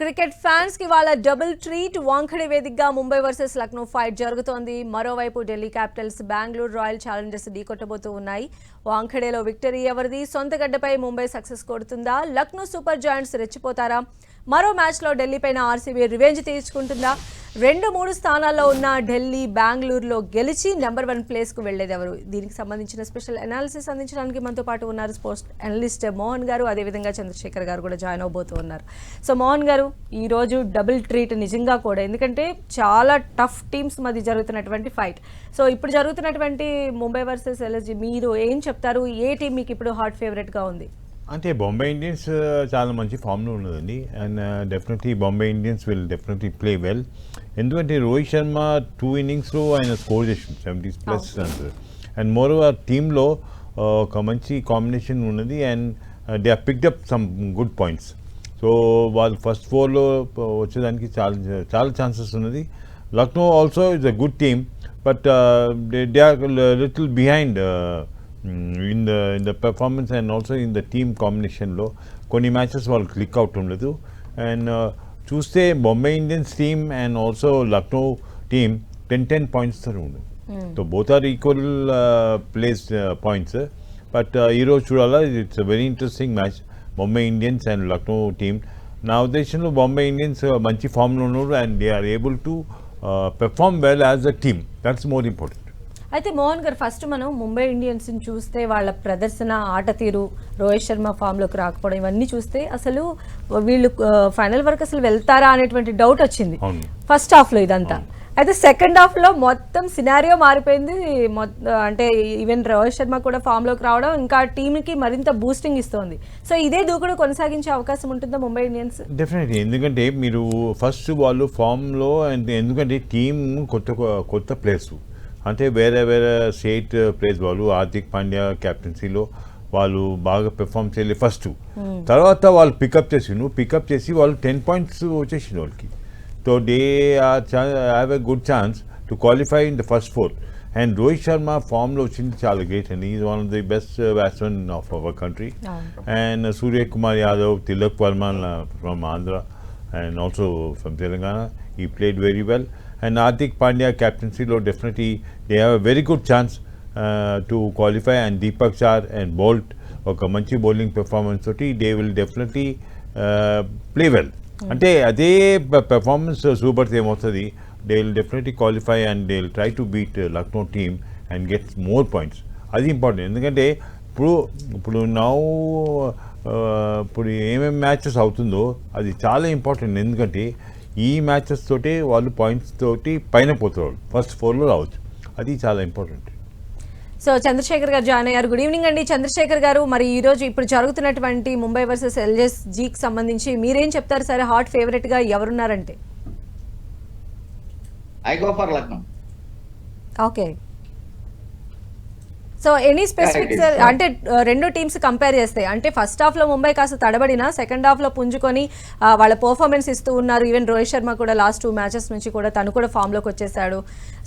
Cricket ఫ్యాన్స్కి వాళ్ళ double treat Wankhede వేదికగా ముంబై వర్సెస్ లక్నో ఫైట్ జరుగుతోంది. మరోవైపు Delhi Capitals Bengaluru Royal Challengers ఢీకొట్టబోతూ ఉన్నాయి. వాంఖడేలో విక్టరీ ఎవరిది? సొంత గడ్డపై ముంబై సక్సెస్ కొడుతుందా? లక్నో సూపర్ జాయింట్స్ రెచ్చిపోతారా? మరో మ్యాచ్లో ఢిల్లీ పైన ఆర్సీబీ రివెంజ్ తీర్చుకుంటుందా రెండు మూడు స్థానాల్లో ఉన్న ఢిల్లీ బెంగళూరులో గెలిచి నెంబర్ వన్ ప్లేస్కు వెళ్ళేది ఎవరు దీనికి సంబంధించిన స్పెషల్ అనాలిసిస్ అందించడానికి మనతో పాటు ఉన్నారు స్పోర్ట్స్ అనలిస్ట్ మోహన్ గారు. అదేవిధంగా చంద్రశేఖర్ గారు కూడా జాయిన్ అవబోతూ ఉన్నారు. సో మోహన్ గారు ఈరోజు డబుల్ ట్రీట్ నిజంగా కూడా ఎందుకంటే చాలా టఫ్ టీమ్స్ మధ్య జరుగుతున్నటువంటి ఫైట్. సో ఇప్పుడు జరుగుతున్నటువంటి ముంబై వర్సెస్ ఎల్ఎస్జీ మీరు ఏం చెప్తారు? ఏ టీం మీకు ఇప్పుడు హాట్ ఫేవరెట్గా ఉంది? అంటే బాంబే ఇండియన్స్ ఆ, చాలా మంచి ఫామ్లో ఉన్నదండి. And definitely Bombay Indians will definitely play well ఎందుకంటే రోహిత్ శర్మ టూ ఇన్నింగ్స్లో ఆయన స్కోర్ చేసింది seventy plus runs and more over టీంలో ఒక మంచి కాంబినేషన్ ఉన్నది. And they are picked up some good points so వాళ్ళు ఫస్ట్ ఫోర్లో వచ్చేదానికి చాలా చాలా ఛాన్సెస్ ఉన్నది. Lucknow also is a good team but they are little behind in the in the performance and also in the team కాంబినేషన్లో కొన్ని matches వాళ్ళు click out ఉండదు. అండ్ చూస్తే Bombay Indians team and also Lucknow team ten ten points ఉండదు so both are equal place points but ఈరోజు చూడాలా it's very interesting match Bombay Indians and Lucknow team నా ఉద్దేశంలో బొంబే ఇండియన్స్ మంచి ఫామ్లో ఉన్నారు and they are able to perform well as a team that's more important అయితే మోహన్ గారు ఫస్ట్ మనం ముంబై ఇండియన్స్ని చూస్తే వాళ్ళ ప్రదర్శన ఆట తీరు రోహిత్ శర్మ ఫామ్లోకి రాకపోవడం ఇవన్నీ చూస్తే అసలు వీళ్ళు ఫైనల్ వరకు అసలు వెళ్తారా అనేటువంటి డౌట్ వచ్చింది. ఫస్ట్ హాఫ్లో ఇదంతా. అయితే సెకండ్ హాఫ్లో మొత్తం సినారియో మారిపోయింది. అంటే ఈవెన్ రోహిత్ శర్మ కూడా ఫామ్లోకి రావడం ఇంకా టీమ్కి మరింత బూస్టింగ్ ఇస్తోంది. సో ఇదే దూకుడు కొనసాగించే అవకాశం ఉంటుందా ముంబై ఇండియన్స్? డెఫినెట్లీ ఎందుకంటే మీరు ఫస్ట్ వాళ్ళు ఫామ్లో ఎందుకంటే టీమ్ కొత్త కొత్త ప్లేస్ అంటే వేరే వేరే స్టేట్ ప్లేస్ వాళ్ళు హార్దిక్ పాండ్యా క్యాప్టెన్సీలో వాళ్ళు బాగా పెర్ఫామ్ చేయలేదు ఫస్ట్ తర్వాత వాళ్ళు పికప్ చేసిండు పికప్ చేసి వాళ్ళు టెన్ పాయింట్స్ వచ్చేసిండు వాళ్ళకి. So they are have a good chance to qualify in the first four and Rohit Sharma ఫామ్లో వచ్చింది చాలా గ్రేట్ అండి is one of the best batsmen of our country Surya Kumar Yadav, Tilak Varman uh, from Andhra, and also from Telangana. He played very well. And Hardik Pandya, captaincy, lo definitely they have a very good chance uh, to qualify. And Deepak and Bolt, ఒక మంచి bowling performance తోటి they will definitely play well అంటే అదే performance super ఏమవుతుంది they will definitely qualify and they will try to beat Lucknow team and get more points అది important ఎందుకంటే ఇప్పుడు ఇప్పుడు నౌ ఇప్పుడు ఏమేమి మ్యాచెస్ అవుతుందో అది చాలా ఇంపార్టెంట్ ఎందుకంటే ఈ మ్యాచెస్ తోటే వాళ్ళు పాయింట్స్ తోటి పైన పోతారు ఫస్ట్ ఫోర్లో రావచ్చు. అది చాలా ఇంపార్టెంట్ సో చంద్రశేఖర్ గారు జాయిన్ అయ్యారు. గుడ్ ఈవినింగ్ అండి. చంద్రశేఖర్ గారు మరి ఈ రోజు ఇప్పుడు జరుగుతున్నటువంటి ముంబై వర్సెస్ ఎల్ఎస్ జీకి సంబంధించి మీరేం చెప్తారు సరే? హాట్ ఫేవరెట్గా ఎవరున్నారంటే? Lucknow. Okay so any specific. అంటే ఆ, రెండు టీమ్స్ కంపేర్ చేస్తే అంటే ఫస్ట్ హాఫ్లో ముంబై కాస్త తడబడినా సెకండ్ హాఫ్లో పుంజుకొని ఆ, వాళ్ళ పర్ఫార్మెన్స్ ఇస్తూ ఉన్నారు. ఈవెన్ రోహిత్ శర్మ కూడా లాస్ట్ టూ మ్యాచెస్ నుంచి కూడా తను కూడా ఫామ్లోకి వచ్చేసాడు.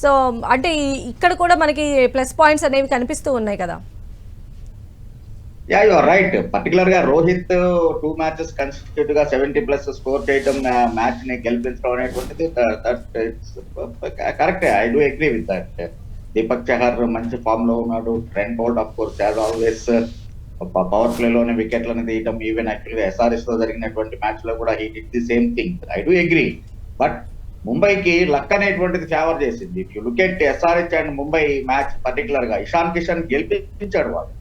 సో అంటే ఇక్కడ కూడా మనకి ప్లస్ పాయింట్స్ అనేవి కనిపిస్తూ ఉన్నాయి కదా. యా యు ఆర్ రైట్ పర్టికులర్గా రోహిత్ టూ మ్యాచెస్ కన్సిక్యూటివ్గా సెవెంటీ ప్లస్ స్కోర్ చేయడం మ్యాచ్ని గెలిపించడం అనేటువంటిది correct I do agree with that Deepak Chahar మంచి ఫామ్లో ఉన్నాడు Trent Boult of course as always power play లోనే వికెట్లను తీయటం ఈవెన్ యాక్చువల్గా ఎస్ఆర్ఎస్లో జరిగినటువంటి మ్యాచ్లో కూడా he did the same thing I do agree but ముంబైకి లక్ అనేటువంటిది ఫేవర్ చేసింది. If you look at SRH and Mumbai match పర్టికులర్గా ఇషాన్ కిషన్ గెలిపించాడు వాడు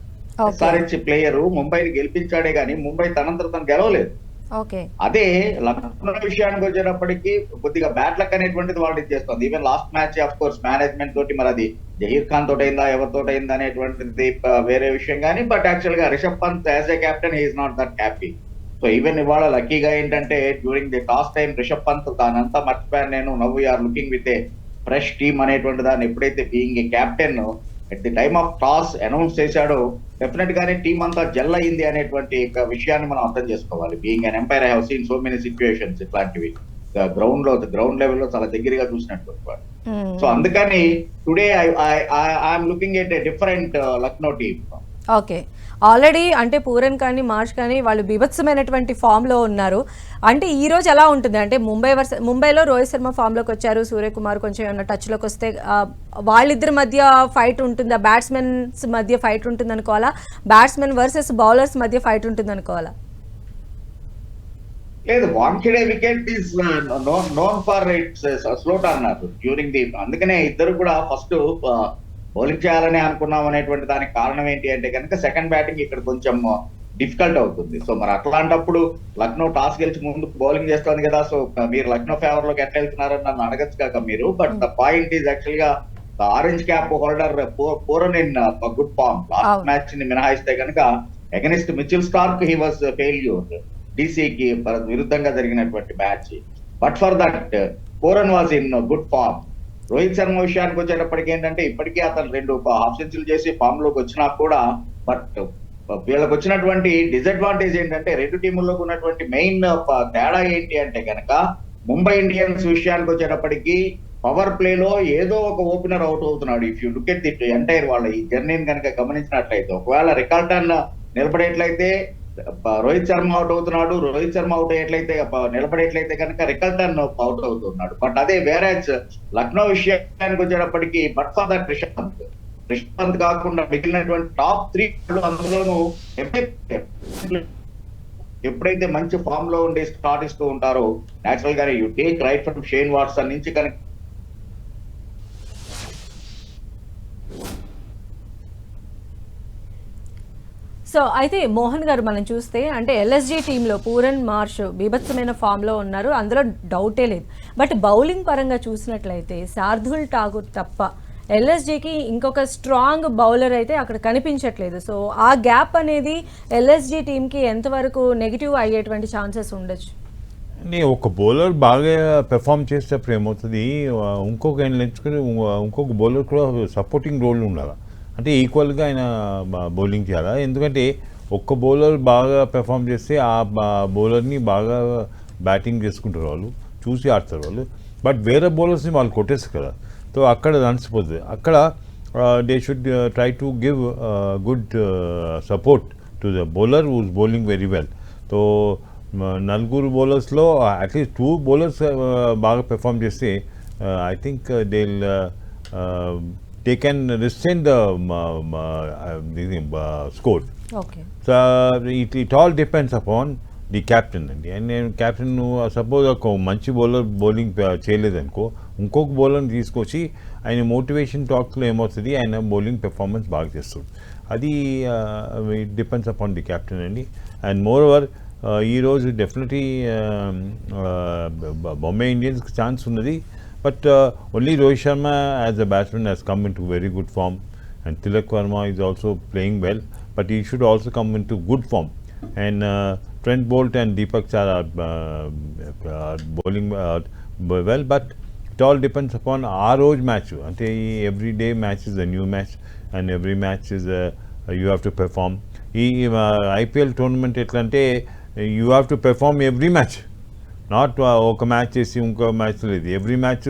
ఎస్ఆర్హెచ్ ప్లేయర్ ముంబైని గెలిపించాడే గానీ ముంబై తనంతట తను గెలవలేదు. అదే లక్నో విషయానికి వచ్చేటప్పటికి కొద్దిగా బ్యాట్ లక్ అనేటువంటిది వాళ్ళు ఇచ్చేస్తుంది. Even last match of course management తోటి మరి అది జహీర్ ఖాన్ తోటి అయిందా ఎవరితో అయిందా అనేటువంటిది వేరే విషయం కానీ బట్ యాక్చువల్గా Rishabh Pant as a captain he is not that happy so even ఇవాళ లక్కీగా ఏంటంటే during the toss time Rishabh Pant తానంతా మర్చిపోయాను నేను. నవ్వు are looking with a fresh team అనేటువంటి దాన్ని ఎప్పుడైతే being a captain at the time of toss announce చేశాడో డెఫినెట్ గానే టీం అంతా జెల్ అయింది అనేటువంటి విషయాన్ని మనం అర్థం చేసుకోవాలి. Being an umpire I have seen so many situations ఇట్లాంటివి. గ్రౌండ్లో గ్రౌండ్ లెవెల్లో చాలా దగ్గరగా చూసినటువంటి వాడు. సో అందుకని today I'm looking at different Lucknow team okay already అంటే పూరన్ కానీ మార్చ్ కానీ వాళ్ళు బీభత్సమైనటువంటి ఫామ్లో ఉన్నారు. అంటే ఈ రోజు ఎలా ఉంటుంది? అంటే ముంబై వర్స ముంబైలో రోహిత్ శర్మ ఫామ్లోకి వచ్చారు సూర్యకుమార్ కొంచెం ఏమన్నా టచ్లోకి వస్తే వాళ్ళిద్దరి మధ్య ఫైట్ ఉంటుందా? బ్యాట్స్మెన్స్ మధ్య ఫైట్ ఉంటుంది అనుకోవాలా బ్యాట్స్మెన్ వర్సెస్ బౌలర్స్ మధ్య ఫైట్ ఉంటుంది అనుకోవాలా లేదు Wankhede wicket is known for its slow అన్నారు డ్యూరింగ్ ది అందుకనే ఇద్దరు కూడా ఫస్ట్ చేయాలని అనుకున్నాం అనేటువంటి దానికి కారణం ఏంటి అంటే కనుక సెకండ్ బ్యాటింగ్ ఇక్కడ కొంచెం డిఫికల్ట్ అవుతుంది. సో మరి అట్లాంటప్పుడు లక్నో టాస్ గెలిచి ముందు బౌలింగ్ చేస్తుంది కదా సో మీరు లక్నో ఫేవర్లోకి ఎట్లా వెళ్తున్నారని నన్ను అడగచ్చు కాక మీరు బట్ ద పాయింట్ ఈజ్ యాక్చువల్గా orange cap holder Pooran in good form last. మ్యాచ్ని మినహాయిస్తే కనుక against Mitchell Starc he was failure డీసీకి విరుద్ధంగా జరిగినటువంటి match but for that Pooran was in good form Rohit Sharma విషయానికి వచ్చేటప్పటికి ఏంటంటే ఇప్పటికీ అతను రెండు హాఫ్ సెంచరీలు చేసి ఫామ్లోకి వచ్చినా కూడా బట్ వీళ్ళకి వచ్చినటువంటి డిసడ్వాంటేజ్ ఏంటంటే రెండు టీముల్లోకి ఉన్నటువంటి మెయిన్ తేడా ఏంటి అంటే కనుక ముంబై ఇండియన్స్ విషయానికి వచ్చేటప్పటికి పవర్ ప్లే లో ఏదో ఒక ఓపెనర్ అవుట్ అవుతున్నాడు. If you look at the entire వాళ్ళ ఈ జర్నీని కనుక గమనించినట్లయితే ఒకవేళ రికాల్టన్ నిలబడేట్లయితే రోహిత్ శర్మ అవుట్ అవుతున్నాడు. రోహిత్ శర్మ అవుట్ అయ్యేట్లయితే నిలబడేట్లయితే కనుక రికల్టన్ అవుట్ అవుతున్నాడు. బట్ అదే వేరే లక్నో విషయానికి వచ్చేటప్పటికి but for that Rishant Rishant కాకుండా మిగిలినటువంటి టాప్ త్రీ అందులోనూ ఎప్పుడైతే ఎప్పుడైతే మంచి ఫామ్లో ఉండి స్టార్ట్ ఇస్తూ ఉంటారో నేచురల్ గానే you take right from Shane Watson నుంచి కనుక సో అయితే మోహన్ గారు మనం చూస్తే అంటే ఎల్ఎస్జీ టీంలో పూరన్ మార్ష్ బీభత్సమైన ఫామ్లో ఉన్నారు. అందులో డౌటే లేదు. బట్ బౌలింగ్ పరంగా చూసినట్లయితే శార్దుల్ ఠాగూర్ తప్ప ఎల్ఎస్జీకి ఇంకొక స్ట్రాంగ్ బౌలర్ అయితే అక్కడ కనిపించట్లేదు. సో ఆ గ్యాప్ అనేది ఎల్ఎస్జీ టీంకి ఎంతవరకు నెగిటివ్ అయ్యేటువంటి ఛాన్సెస్ ఉండొచ్చు? అంటే ఒక బౌలర్ బాగా పెర్ఫామ్ చేసేటప్పుడు ఏమవుతుంది? ఇంకొక ఆయన ఎంచుకుని ఇంకొక బౌలర్ కూడా సపోర్టింగ్ రోల్ ఉండాలి? అంటే ఈక్వల్గా ఆయన బౌలింగ్ చేయాలా? ఎందుకంటే ఒక్క బౌలర్ బాగా పెర్ఫామ్ చేస్తే ఆ బౌలర్ని బాగా బ్యాటింగ్ చేసుకుంటారు వాళ్ళు చూసి ఆడతారు వాళ్ళు. బట్ వేరే బౌలర్స్ని వాళ్ళు కొట్టేస్తారు కదా. సో అక్కడ రన్స్ అక్కడ they should try to give good support to the bowler whose bowling very well so నలుగురు బౌలర్స్లో అట్లీస్ట్ టూ బౌలర్స్ బాగా పెర్ఫామ్ చేస్తే I think they they can restrain the score okay so it it all depends upon the captain అండి and నేను captain suppose ఒక మంచి bowler bowling చేయలేదనుకో ఇంకొక బౌలర్ని తీసుకొచ్చి ఆయన మోటివేషన్ టాక్స్లో ఏమవుతుంది ఆయన బౌలింగ్ పెర్ఫార్మెన్స్ బాగా చేస్తుంది. అది it depends upon the captain అండి. అండ్ మోర్ ఓవర్ ఈరోజు డెఫినెట్లీ బొంబై ఇండియన్స్కి ఛాన్స్ ఉన్నది. But only Rohit Sharma as a batsman has come in to very good form and Tilak Verma is also playing well, but he should also come into good form. And uh, Trent Bolt and Deepak Char are, uh, are bowling uh, b- well, but it all depends upon our age match. Ante every day match is a new match, and every match is uh, you have to perform. ఈ IPL tournament ఎట్లా అంటే you have to perform every match Not ఒక match చేసి ఇంకో match లేదు. Every match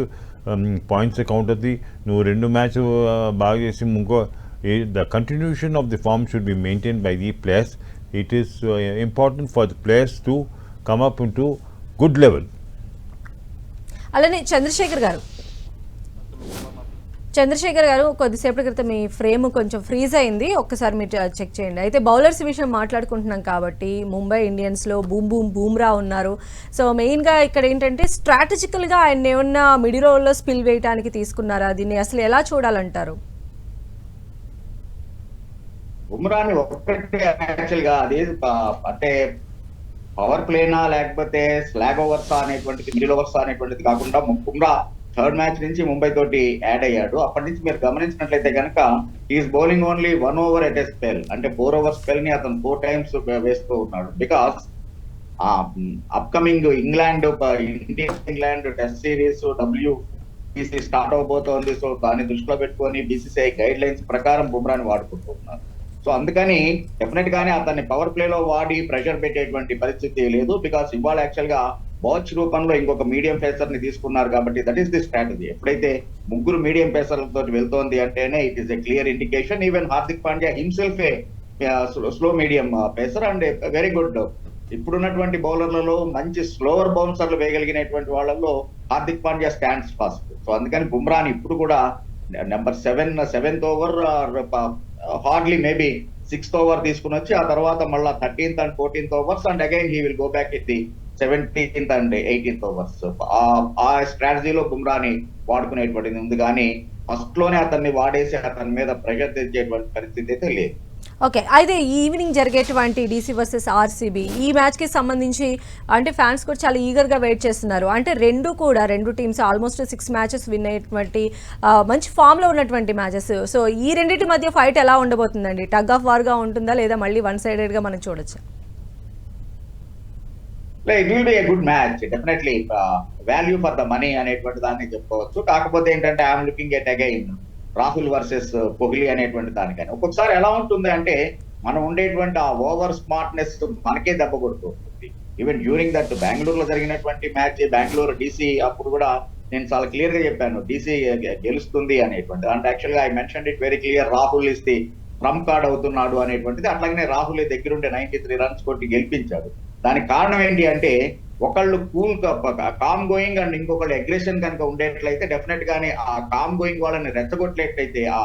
points count అవుతుంది నువ్వు రెండు మ్యాచ్ బాగా చేసి ఇంకో the continuation of the form should be maintain by the players. It is important for the players to come up in to good level. అలానే చంద్రశేఖర్ గారు చంద్రశేఖర్ గారు కొద్దిసేపటి క్రితం మీ ఫ్రేమ్ కొంచెం ఫ్రీజ్ అయింది. ఒక్కసారి మీరు చెక్ చేయండి. అయితే బౌలర్స్ విషయం మాట్లాడుకుంటున్నాం కాబట్టి ముంబై ఇండియన్స్లో బూమ్ బూమ్ బూమ్రా ఉన్నారు. సో మెయిన్గా ఇక్కడ ఏంటంటే స్ట్రాటజికల్గా ఆయన ఏమన్నా మిడిల్ ఓవర్లో స్పిల్ వేయడానికి తీసుకున్నారా? దీన్ని అసలు ఎలా చూడాలంటారు? బుమ్రాని ఒక్కటే యాక్చువల్గా అది అంటే పవర్ ప్లేనా లేకపోతే స్లాగ్ ఓవర్సా అనేటువంటిది మిడిల్ ఓవర్సా అనేటువంటిది కాకుండా బుమ్రా థర్డ్ మ్యాచ్ నుంచి ముంబై తోటి యాడ్ అయ్యాడు. అప్పటి నుంచి మీరు గమనించినట్లయితే కనుక is bowling only one over at a spell అంటే ఫోర్ ఓవర్ స్పెల్ని అతను ఫోర్ టైమ్స్ వేస్తూ ఉన్నాడు. Because upcoming England India England test series W B C start అవబోతోంది. So దాన్ని దృష్టిలో పెట్టుకొని బీసీసీఐ గైడ్ లైన్స్ ప్రకారం బుమ్రాని వాడుకుంటూ ఉన్నారు. సో అందుకని డెఫినెట్ గానే అతన్ని పవర్ ప్లే లో వాడి ప్రెషర్ పెట్టేటువంటి పరిస్థితి లేదు. బికాస్ ఇవాళ యాక్చువల్గా బాచ్ రూపంలో ఇంకొక మీడియం పేసర్ని తీసుకున్నారు కాబట్టి దట్ ఈస్ ది స్ట్రాటజీ ఎప్పుడైతే ముగ్గురు మీడియం పేసర్లతో వెళ్తోంది అంటేనే it is a clear indication even Hardik Pandya himself slow medium pacer and very good ఇప్పుడున్నటువంటి బౌలర్లలో మంచి స్లోవర్ బౌన్సర్లు వేయగలిగినటువంటి వాళ్ళలో Hardik Pandya stands first so అందుకని బుమ్రాని ఇప్పుడు కూడా number seven seventh over hardly maybe sixth over తీసుకుని వచ్చి ఆ తర్వాత మళ్ళీ thirteenth and fourteenth overs and again he will go back it the seventeenth and eighteenth overs ఆ స్ట్రాటజీలో బుమ్రాని వాడుకునేటువంటిది ఉంది కానీ ఫస్ట్లోనే అతన్ని వాడేసి అతని మీద ప్రెషర్ తెచ్చేటువంటి పరిస్థితి అయితే లేదు. ఓకే అయితే ఈవినింగ్ జరిగేటువంటి డీసీ వర్సెస్ ఆర్సీబీ ఈ మ్యాచ్కి సంబంధించి అంటే ఫ్యాన్స్ కూడా చాలా ఈగర్గా వెయిట్ చేస్తున్నారు. అంటే రెండు కూడా రెండు teams almost six matches win అయ్యేటువంటి ఆ, మంచి ఫామ్లో ఉన్నటువంటి మ్యాచెస్ సో ఈ రెండింటి మధ్య ఫైట్ ఎలా ఉండబోతుందండి? టగ్ ఆఫ్ వార్గా ఉంటుందా లేదా మళ్ళీ వన్ సైడెడ్గా మనం చూడొచ్చు? It will be a good match definitely value for the money అనేటువంటి దాన్ని చెప్పుకోవచ్చు. కాకపోతే ఏంటంటే I'm looking at again Rahul versus Kohli అనేటువంటి దానికని. ఒక్కొక్కసారి ఎలా ఉంటుంది అంటే మనం ఉండేటువంటి ఆ ఓవర్ స్మార్ట్నెస్ మనకే దెబ్బ కొడుతుంది ఈవెన్ డ్యూరింగ్ దట్ బెంగళూరులో జరిగినటువంటి మ్యాచ్ బెంగళూరు డీసీ అప్పుడు కూడా నేను చాలా క్లియర్గా చెప్పాను డీసీ గెలుస్తుంది అనేటువంటి అంటే యాక్చువల్గా I mention it very clear Rahul is the trump card అవుతున్నాడు అనేటువంటిది. అట్లాగనే రాహుల్ దగ్గరుండే నైన్టీ త్రీ రన్స్ కొట్టి గెలిపించాడు. దానికి కారణం ఏంటి అంటే ఒకళ్ళు కూల్ కామ్ గోయింగ్ అండ్ ఇంకొకళ్ళు అగ్రెషన్ కనుక ఉండేట్లయితే డెఫినెట్ గానే ఆ కామ్ గోయింగ్ వాళ్ళని రెచ్చగొట్టలేట్లయితే ఆ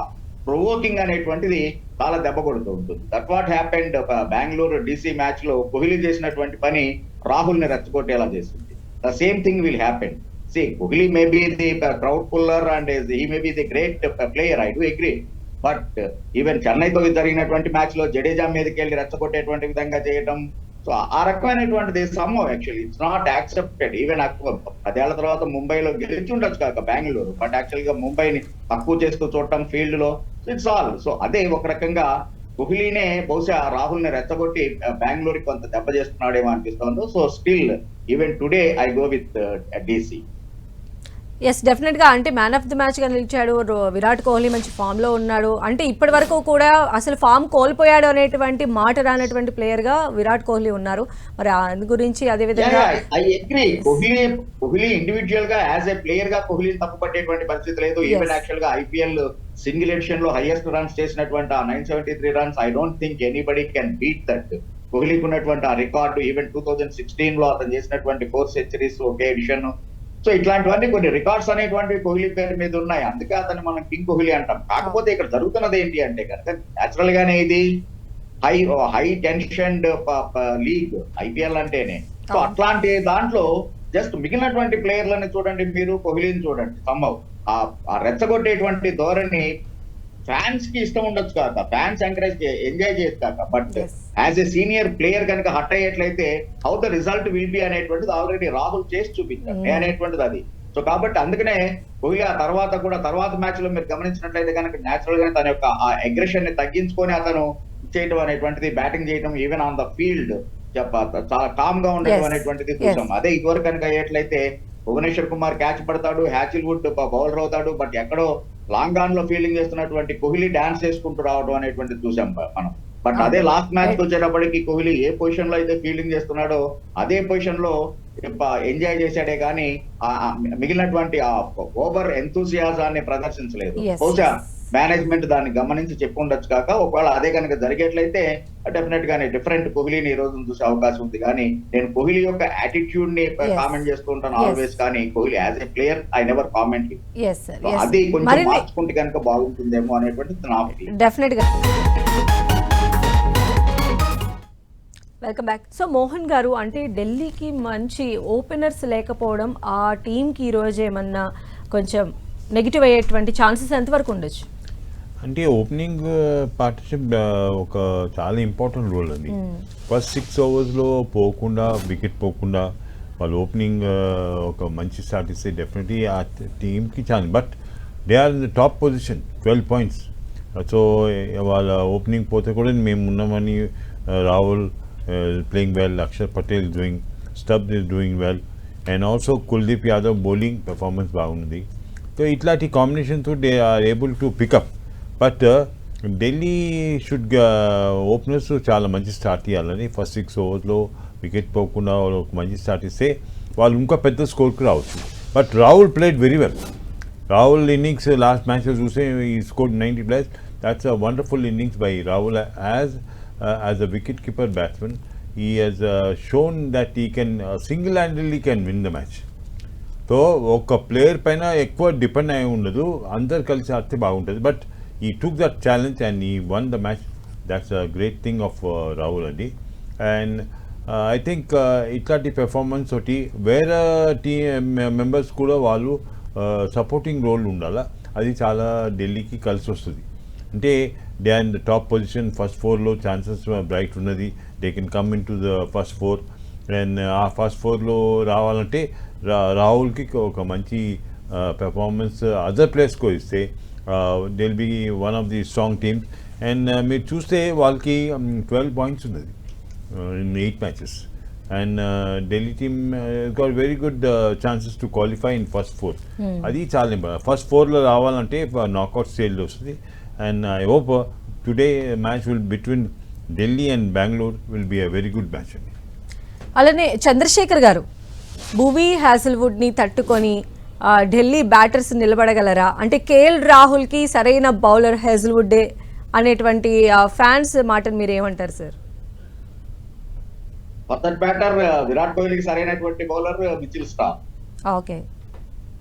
ప్రొవోకింగ్ అనేటువంటిది చాలా దెబ్బ కొడుతూ ఉంటుంది. That what happened Bengaluru DC మ్యాచ్లో కోహ్లీ చేసినటువంటి పని రాహుల్ని రెచ్చగొట్టేలా చేసింది. The same thing will happen see Kohli may be the crowd puller and he may be the great player I do agree but even చెన్నైతో జరిగినటువంటి మ్యాచ్లో జడేజా మీదకి వెళ్ళి రెచ్చగొట్టేటువంటి విధంగా చేయడం సో ఆ రకమైనటువంటిది సమ్మో actually it's not accepted even పదేళ్ళ తర్వాత ముంబైలో గెలిచి ఉండొచ్చు కాక బెంగళూరు. బట్ యాక్చువల్గా ముంబైని తక్కువ చేస్తూ చూడటం ఫీల్డ్లో ఇట్స్ ఆల్ సో అదే ఒక రకంగా కోహ్లీనే బహుశా రాహుల్ని రెచ్చగొట్టి బెంగళూరు కొంత దెబ్బ చేస్తున్నాడేమో అనిపిస్తోందో. So still even today I go with DC as డెఫినెట్గా అంటే మ్యాన్ ఆఫ్ ది మ్యాచ్గా నిలిచాడు. విరాట్ కోహ్లీ మంచి ఫామ్లో ఉన్నాడు. అంటే ఇప్పటి వరకు కూడా అసలు ఫామ్ కోల్పోయాడు అనేటువంటి మాట రానటువంటి ప్లేయర్గా విరాట్ కోహ్లీ ఉన్నారు. మరి అందు గురించి అదేవిధంగా ఐ అగ్రి కోహ్లీ కోహ్లీ ఇండివిజువల్గా యాజ్ ఏ ప్లేయర్గా కోహ్లీని తప్పుపట్టేటువంటి పరిస్థితి లేదు. ఈవెన్ యాక్చువల్గా ఐపీఎల్ సింగిల్ ఎడిషన్లో హైయెస్ట్ రన్స్ చేసినటువంటి ఆ nine seventy three runs I don't think anybody can beat that కోహ్లీకి ఉన్నటువంటి ఆ రికార్డు ఈవెన్ టూ థౌజండ్ సిక్స్టీన్లో అతను చేసినటువంటి ఫోర్ సెంచరీస్ ఒకే ఎడిషన్ సో ఇట్లాంటివన్నీ కొన్ని రికార్డ్స్ అనేటువంటివి కోహ్లీ పేరు మీద ఉన్నాయి. అందుకే అతను మనం కింగ్ కోహ్లీ అంటాం. కాకపోతే ఇక్కడ జరుగుతున్నది ఏంటి అంటే కనుక నేచురల్ గానే ఇది. High high tension league IPL అంటేనే. సో. అట్లాంటి దాంట్లో జస్ట్ మిగిలినటువంటి ప్లేయర్లని చూడండి మీరు కోహ్లీని చూడండి. సంభవ్ ఆ రెచ్చగొట్టేటువంటి ధోరణి ఫ్యాన్స్కి ఇష్టం ఉండొచ్చు కాక ఫ్యాన్స్ ఎంకరేజ్ ఎంజాయ్ చేయొచ్చు కాక but. As a senior player కనుక hurt అయ్యేట్లయితే how the result will be అనేటువంటిది ఆల్రెడీ రాహుల్ చేసి చూపించారు Mm. అనేటువంటిది అది సో కాబట్టి అందుకనే కోహ్లీ ఆ తర్వాత కూడా తర్వాత మ్యాచ్లో మీరు గమనించినట్లయితే కనుక నేచురల్గా తన యొక్క ఆ అగ్రెషన్ని తగ్గించుకొని అతను చేయడం అనేటువంటిది బ్యాటింగ్ చేయడం ఈవెన్ ఆన్ ద ఫీల్డ్ చెప్ప చాలా కామ్గా ఉండడం. అనేటువంటిది. చూసాం అదే ఇదివరకు కనుక అయ్యేట్లయితే భువనేశ్వర్ కుమార్ క్యాచ్ పడతాడు హ్యాచిల్ వుడ్ బౌలర్ అవుతాడు బట్ ఎక్కడో లాంగ్ ఆన్లో ఫీల్డింగ్ చేస్తున్నటువంటి కోహ్లీ డాన్స్ చేసుకుంటూ రావడం అనేటువంటిది చూసాం మనం. బట్ అదే లాస్ట్ మ్యాచ్ వచ్చేటప్పటికి కోహ్లీ ఏ పొజిషన్లో అయితే ఫీల్డింగ్ చేస్తున్నాడో అదే పొజిషన్లో ఎంజాయ్ చేశాడే కానీ మిగిలినటువంటి ఆ ఓవర్ ఎంతూసియాజాన్ని ప్రదర్శించలేదు. బహుశా. మేనేజ్మెంట్ దాన్ని గమనించి చెప్పి ఉండొచ్చు కాక ఒకవేళ అదే కనుక జరిగేట్లయితే డెఫినెట్ గానే డిఫరెంట్ కోహ్లీని ఈ రోజు చూసే అవకాశం ఉంది. కానీ నేను కోహ్లీ యొక్క యాటిట్యూడ్ని. కామెంట్ చేస్తూ ఉంటాను. ఆల్వేస్ కానీ Kohli as a player I never comment అది కొంచెం మార్చుకుంటే కనుక బాగుంటుందేమో అనేటువంటిది నా ఫీలింగ్ డెఫినెట్గా వెల్కమ్ బ్యాక్ సో మోహన్ గారు అంటే ఢిల్లీకి మంచి ఓపెనర్స్ లేకపోవడం ఆ టీంకి ఈరోజు ఏమన్నా కొంచెం నెగిటివ్ అయ్యేటువంటి ఛాన్సెస్ ఎంతవరకు ఉండొచ్చు? అంటే ఓపెనింగ్ పార్ట్నర్షిప్ ఒక చాలా ఇంపార్టెంట్ రోల్ అది. ఫస్ట్ సిక్స్ ఓవర్స్లో పోకుండా వికెట్ పోకుండా వాళ్ళు ఓపెనింగ్ ఒక మంచి స్టార్ట్ ఇస్తే డెఫినెట్లీ ఆ టీంకి chance but they are in the top position twelve points so వాళ్ళ ఓపెనింగ్ పోతే కూడా మేము ఉన్నామని Rahul playing well Axar Patel doing Stubbs is doing well and also Kuldeep Yadav bowling performance బాగుంది. సో ఇట్లాంటి కాంబినేషన్తో they are able to pick up but uh, Delhi should openers uh, చాలా మంచి స్టార్ట్ ఇవ్వాలని ఫస్ట్ సిక్స్ ఓవర్స్లో వికెట్ పోకుండా వాళ్ళు ఒక మంచి స్టార్ట్ ఇస్తే వాళ్ళు ఇంకా పెద్ద స్కోర్కి రావచ్చు. But Rahul played very well Rahul innings last మ్యాచ్లో చూస్తే ఈ score ninety plus that's a wonderful innings by Rahul as as a wicket keeper batsman he has shown that he can single can uh, win the match so ఒక player పైన ఎక్కువ depend అయి ఉండదు. అందరు కలిసి ఆడితే బాగుంటుంది. But he took that challenge and he won the match that's a great thing of Rahul అండి అండ్ ఐ థింక్ ఇట్లాంటి పెర్ఫార్మెన్స్ ఒకటి వేరే టీ మెంబర్స్ కూడా వాళ్ళు సపోర్టింగ్ రోల్ ఉండాలా అది చాలా ఢిల్లీకి కలిసి వస్తుంది అంటే they and top position first ఫోర్లో ఛాన్సెస్ బ్రైట్ ఉన్నది they can come in to the first four and ఆ ఫస్ట్ ఫోర్లో రావాలంటే రా రాహుల్కి ఒక మంచి పెర్ఫార్మెన్స్ అదర్ ప్లేస్కో ఇస్తే they'll be one of the strong teams and మీరు చూస్తే వాళ్ళకి ట్వెల్వ్ పాయింట్స్ ఉన్నది in eight matches and Delhi team got very good chances to qualify in first four అది చాలా ఇంపార్టెంట్ ఫస్ట్ ఫోర్లో రావాలంటే నాకౌట్ స్టేజ్లో వస్తుంది. And I hope today match will between Delhi and Bengaluru will be a very good match అండి అలానే చంద్రశేఖర్ గారు భువీ హ్యాసిల్వుడ్ని తట్టుకొని ఢిల్లీ బ్యాటర్స్ నిలబడగలరా? అంటే కేఎల్ రాహుల్కి సరైన బౌలర్ హ్యాజిల్వుడ్డే అనేటువంటి ఫ్యాన్స్ మాటను మీరు ఏమంటారు సార్ బ్యాటర్ విరాట్ కోహ్లీకి సరైనటువంటి బౌలర్ మిచిల్ స్టార్. ఓకే.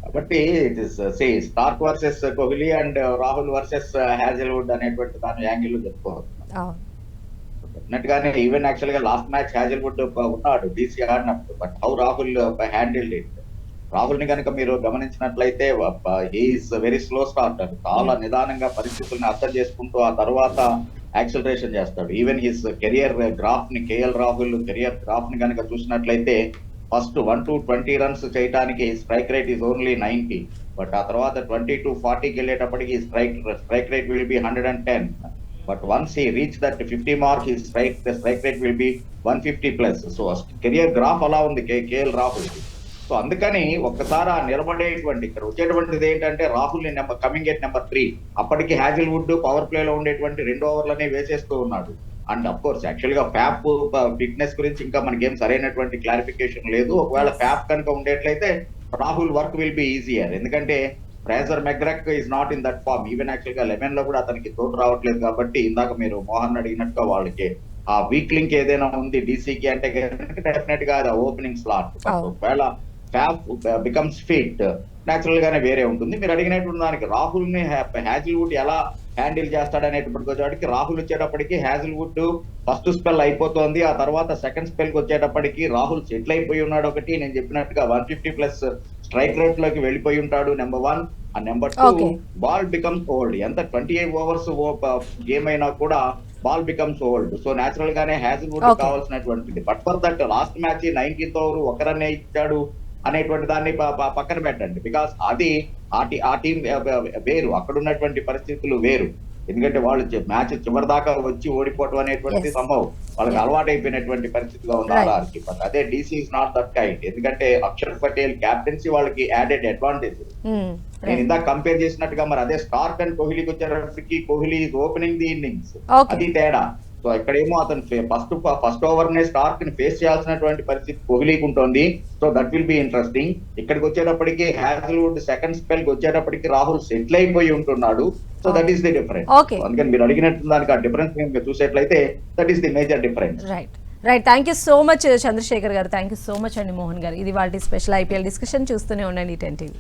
కాబట్టి it is say Starc versus Kohli and Rahul versus Hazlewood అనేటువంటి దాని యాంగిల్ చెప్పుకోవచ్చు. డెఫినెట్ గానే ఈవెన్ యాక్చువల్గా లాస్ట్ మ్యాచ్ హ్యాజల్వుడ్ ఉన్నాడు డీసీ ఆడినప్పుడు but how Rahul handle it. రాహుల్ని కనుక మీరు గమనించినట్లయితే ఈస్ వెరీ స్లో స్టార్టర్ చాలా నిదానంగా పరిస్థితుల్ని అర్థం చేసుకుంటూ ఆ తర్వాత యాక్సిలరేషన్ చేస్తాడు. ఈవెన్ హిస్ కెరియర్ గ్రాఫ్ని కేఎల్ రాహుల్ కెరియర్ గ్రాఫ్ని కనుక చూసినట్లయితే first one to twenty runs చేయడానికి strike rate is only ninety but ఆ తర్వాత ట్వంటీ టు ఫార్టీకి వెళ్ళేటప్పటికి strike strike rate will be hundred and ten but once he reach that fifty mark he strike strike rate will be one fifty plus so career graph అలా ఉంది KL Rahul so అందుకని ఒక్కసారి ఆ నిలబడేటువంటి ఇక్కడ వచ్చేటువంటిది ఏంటంటే Rahul number coming at number three. అప్పటికి Hazlewood power play లో ఉండేటువంటి రెండు ఓవర్లనే వేసేస్తూ ఉన్నాడు. అండ్ అఫ్ కోర్స్ యాక్చువల్గా ఫ్యాప్ ఫిట్నెస్ గురించి ఇంకా మనకేం సరైనటువంటి క్లారిఫికేషన్ లేదు. ఒకవేళ ఫ్యాప్ కనుక ఉండేట్లయితే Rahul work will be easier. ఎందుకంటే Fraser McGurk is not in that form even యాక్చువల్గా లెవెన్లో కూడా అతనికి తోడు రావట్లేదు కాబట్టి ఇందాక మీరు మోహన్ అడిగినట్టుగా వాళ్ళకి ఆ వీక్ లింక్ ఏదైనా ఉంది డీసీకి అంటే డెఫినెట్గా అది ఓపెనింగ్ స్లాట్ అవును. ఒకవేళ ఫ్యాప్ బికమ్స్ ఫిట్ నేచురల్ గానే వేరే ఉంటుంది. మీరు అడిగినటువంటి దానికి రాహుల్ని హ్యాజిల్వుడ్ ఎలా హ్యాండిల్ చేస్తాడనేటప్పటికి రాహుల్ వచ్చేటప్పటికి హ్యాజిల్వుడ్ ఫస్ట్ స్పెల్ అయిపోతుంది. ఆ తర్వాత సెకండ్ స్పెల్కి వచ్చేటప్పటికి రాహుల్ సెటిల్ అయిపోయి ఉన్నాడు ఒకటి. నేను చెప్పినట్టుగా వన్ ఫిఫ్టీ ప్లస్ స్ట్రైక్ రేట్లోకి వెళ్ళిపోయి ఉంటాడు నెంబర్ వన్ ఆ number two. Ball becomes old ఎంత ట్వంటీ ఎయిట్ ఓవర్స్ గేమ్ అయినా కూడా ball becomes old so natural గానే Hazlewood. కావాల్సినటువంటిది. But for that last match nineteenth over ఒకరన్నే ఇచ్చాడు. అనేటువంటి దాన్ని పక్కన పెట్టండి బికాస్ అది ఆ టీ ఆ టీం వేరు అక్కడ ఉన్నటువంటి పరిస్థితులు వేరు ఎందుకంటే వాళ్ళు మ్యాచ్ చివరి దాకా వచ్చి ఓడిపోవటం అనేటువంటి. సంభవం వాళ్ళకి. అలవాటు అయిపోయినటువంటి పరిస్థితిగా ఉంది. ఆర్ఆర్కి అదే DC is not that kind ఎందుకంటే అక్షర్ పటేల్ క్యాప్టెన్సీ వాళ్ళకి యాడెడ్ అడ్వాంటేజ్ Hmm. నేను ఇందాక కంపేర్ చేసినట్టుగా మరి అదే స్టార్క్ అండ్ కోహ్లీకి వచ్చేటప్పటికి కోహ్లీ ఓపెనింగ్ ది ఇన్నింగ్స్. అది తేడా సో ఇక్కడేమో అతను ఫస్ట్ ఫస్ట్ ఓవర్ నే స్టార్క్ని ఫేస్ చేయాల్సినటువంటి పరిస్థితి కోహ్లీకి ఉంటుంది so that will be interesting ఇక్కడికి వచ్చేటప్పటికి హ్యాజిల్వుడ్ సెకండ్ స్పెల్కి వచ్చేటప్పటికి రాహుల్ సెటిల్ అయిపోయి ఉంటున్నాడు. So that is the difference. అందుకని మీరు అడిగినట్టు దానికి ఆ difference చూసేట్లయితే that is the major difference right right thank you so much Chandrashekar garu. Thank you so much అండి మోహన్ గారు. ఇది వాటి స్పెషల్ ఐపీఎల్ డిస్కషన్ చూస్తూనే ఉండండి టెన్ టీవీ